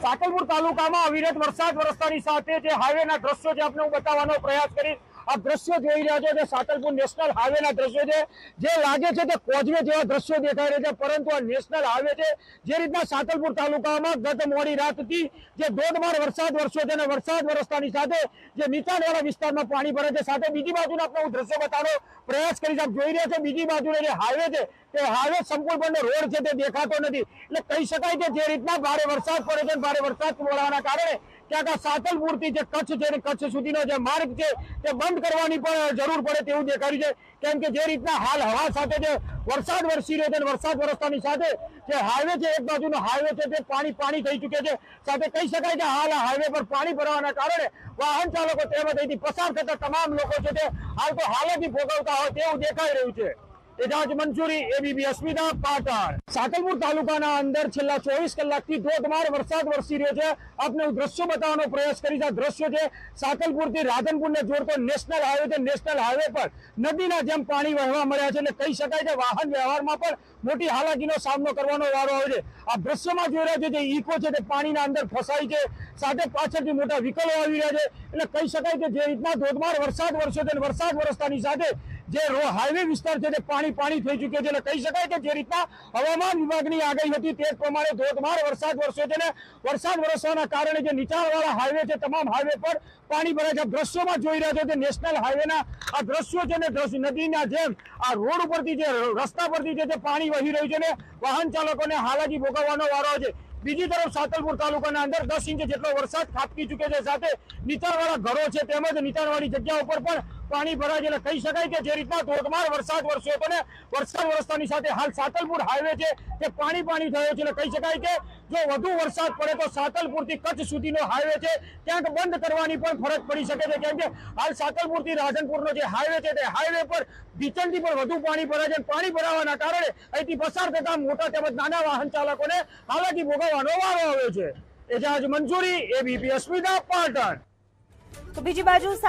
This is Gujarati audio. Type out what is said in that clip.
સાકલપુર તાલુકામાં અવિરત વરસાદ વરસતાની સાથે જે હાઈવેના દ્રશ્યો છે આપણે હું બતાવવાનો પ્રયાસ કરીશ. આ દ્રશ્યો જોઈ રહ્યા છો જે સાતલપુર નેશનલ હાઈવેના દ્રશ્યો છે. જે લાગે છે તે કોઝવે જેવા દ્રશ્યો દેખાઈ રહ્યા છે, પરંતુ આ નેશનલ હાઈવે છે, જે રીતના સાતલપુર તાલુકામાં ગત મોડી રાતથી જે ધોધમાર વરસાદ વરસ્યો છે અને વરસાદ વરસતાની સાથે જે નીચાણવાળા વિસ્તારમાં પાણી ભરે છે. સાથે બીજી બાજુના આપણે હું દ્રશ્યો બતાવવાનો પ્રયાસ કરીશ. આપ જોઈ રહ્યા છો, બીજી બાજુનો જે હાઈવે છે તે હાઈવે સંપૂર્ણપણે રોડ છે તે દેખાતો નથી. એટલે કહી શકાય કે જે રીતના ભારે વરસાદ પડે છે ભારે વરસાદ પડવાના કારણે ક્યાંક આ સાતલપુરથી જે કચ્છ છે કચ્છ સુધીનો જે માર્ગ છે તે બંધ કરવાની પણ જરૂર પડે તેવું દેખાયું છે. કેમ કે જે રીતના હાલ હવા સાથે જે વરસાદ વરસી રહ્યો છે વરસાદ વરસતાની સાથે જે હાઈવે છે એક બાજુનો હાઈવે છે તે પાણી પાણી થઈ ચૂકે છે. સાથે કહી શકાય કે હાલ હાઈવે પર પાણી ભરવાના કારણે વાહન ચાલકો તેમજ અહીંથી પસાર થતા તમામ લોકો છે તે હાલ તો હાલતથી ભોગવતા હોય તેવું દેખાઈ રહ્યું છે. એજાજ મંસૂરી એબીપી અસ્મિતા પાટણ. સાકલપુર તાલુકાના અંદર છેલ્લા ચોવીસ કલાકથી ધોધમાર વરસાદ વરસી રહ્યો છે. આપને હું દ્રશ્યો બતાવવાનો પ્રયાસ કરી આ દ્રશ્યો છે સાકલપુરથી રાધનપુરને જોડતો નેશનલ હાઈવે છે. નેશનલ હાઈવે પર નદીના જેમ પાણી વહેવા મળ્યા છે. એટલે કહી શકાય કે વાહન વ્યવહારમાં પણ મોટી હાલાકીનો સામનો કરવાનો વારો આવે છે. આ દ્રશ્યમાં જોઈ રહ્યા છે જે ઈકો છે તે પાણીના અંદર ફસાય છે. સાથે પાછળથી મોટા વિકલો આવી રહ્યા છે. એટલે કહી શકાય કે જે રીતના ધોધમાર વરસાદ વરસ્યો છે વરસાદ વરસતાની સાથે જે હાઈવે વિસ્તાર છે તે પાણી પાણી થઈ ચૂક્યો છે, એટલે કહી શકાય કે જે રીતના હવામાન વિભાગની આગાહી હતી તે પ્રમાણે ધોધમાર વરસાદ વરસ્યો છે ને વરસાદ વરસવાના કારણે જે નીચાણવાળા હાઈવે છે, તમામ હાઈવે પર પાણી ભરાય છે. દ્રશ્યોમાં જોઈ રહ્યા છો તે નેશનલ હાઈવેના આ દ્રશ્યો છે ને નદીના જેમ આ રોડ ઉપરથી જે રસ્તા પરથી જે પાણી વહી રહ્યું છે ને વાહન ચાલકોને હાલાકી ભોગવવાનો વારો છે. બીજી તરફ સાતલપુર તાલુકાના અંદર દસ ઇંચ જેટલો વરસાદ ખાબકી ચૂકે છે. સાથે નીચાણવાળા ઘરો છે તેમજ નીચાણવાળી જગ્યા ઉપર પણ પાણી ભરાય એટલે કહી શકાય કે જે રીતના ધોધમાર વરસાદ વરસ્યો હતો ને, વરસાદ વરસતાની સાથે હાલ સાતલપુર હાઈવે છે તે પાણી પાણી થયો છે કહી શકાય કે જો વધુ વરસાદ પડે તો સાતલપુરથી કચ્છ સુધીનો હાઈવે છે. ક્યાંક બંધ કરવાની પણ ફરજ પડી શકે છે. કેમ કે હાલ સાતલપુરથી રાધનપુરનો જે હાઈવે છે તે હાઈવે પર ભીચણથી પણ વધુ પાણી ભરાય છે. પાણી ભરાવાના કારણે અહીંથી પસાર થતા મોટા તેમજ નાના વાહન ચાલકોને હાલાકી ભોગવવાનો વારો આવ્યો છે. એજાજ મંજૂરી એબીપી અસ્મિતા પાટણ. તો બીજી બાજુ